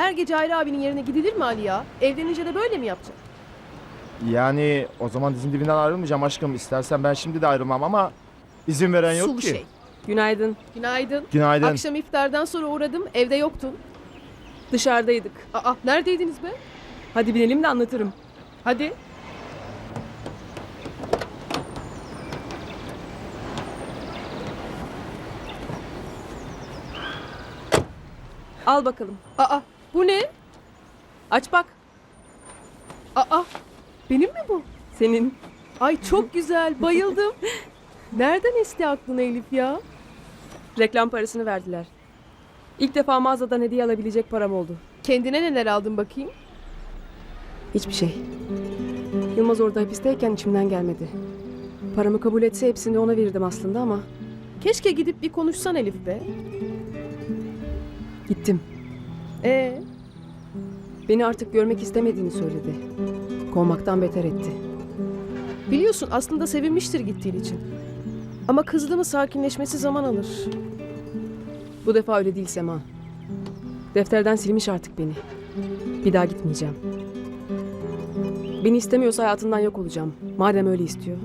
Her gece Hayri abinin yerine gidilir mi Ali ya? Evlenince de böyle mi yapacak? Yani o zaman dizin dibinden ayrılmayacağım aşkım. İstersen ben şimdi de ayrılmam ama izin veren yok Sulu ki. şey. Günaydın. Günaydın. Günaydın. Akşam iftardan sonra uğradım. Evde yoktun. Dışarıdaydık. Aa neredeydiniz be? Hadi binelim de anlatırım. Hadi. Al bakalım. Aa bu ne? Aç bak. Aa benim mi bu? Senin. Ay çok güzel. Bayıldım. Nereden esti aklına Elif ya? Reklam parasını verdiler. İlk defa mağazadan hediye alabilecek param oldu. Kendine neler aldın bakayım? Hiçbir şey. Yılmaz orada hapisteyken içimden gelmedi. Paramı kabul etse hepsini ona verirdim aslında ama Keşke gidip bir konuşsan Elif be. gittim. Ee, Beni artık görmek istemediğini söyledi. Kovmaktan beter etti. biliyorsun aslında sevinmiştir gittiğin için. Ama kızdı mı sakinleşmesi zaman alır. Bu defa öyle değil Sema. Defterden silmiş artık beni. Bir daha gitmeyeceğim. Beni istemiyorsa hayatından yok olacağım. Madem öyle istiyor.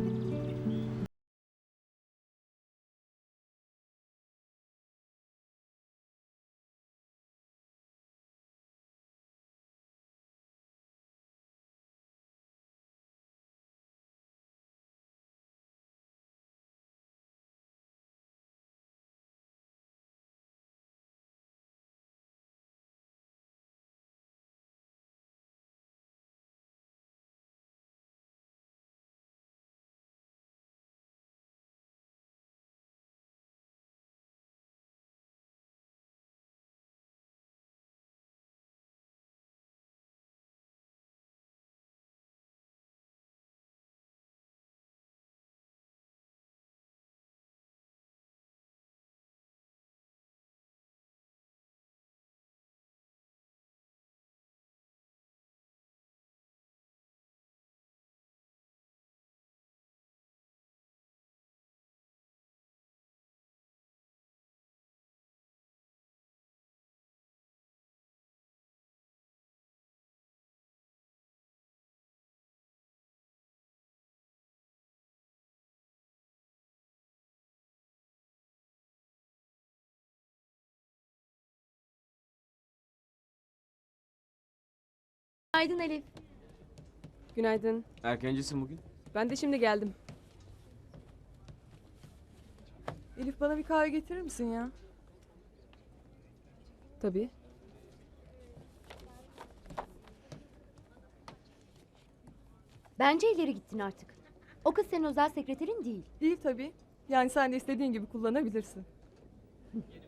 Günaydın Elif. Günaydın. Erkencisin bugün. Ben de şimdi geldim. Elif bana bir kahve getirir misin ya? Tabii. Bence ileri gittin artık. O kız senin özel sekreterin değil. Değil tabii. Yani sen de istediğin gibi kullanabilirsin.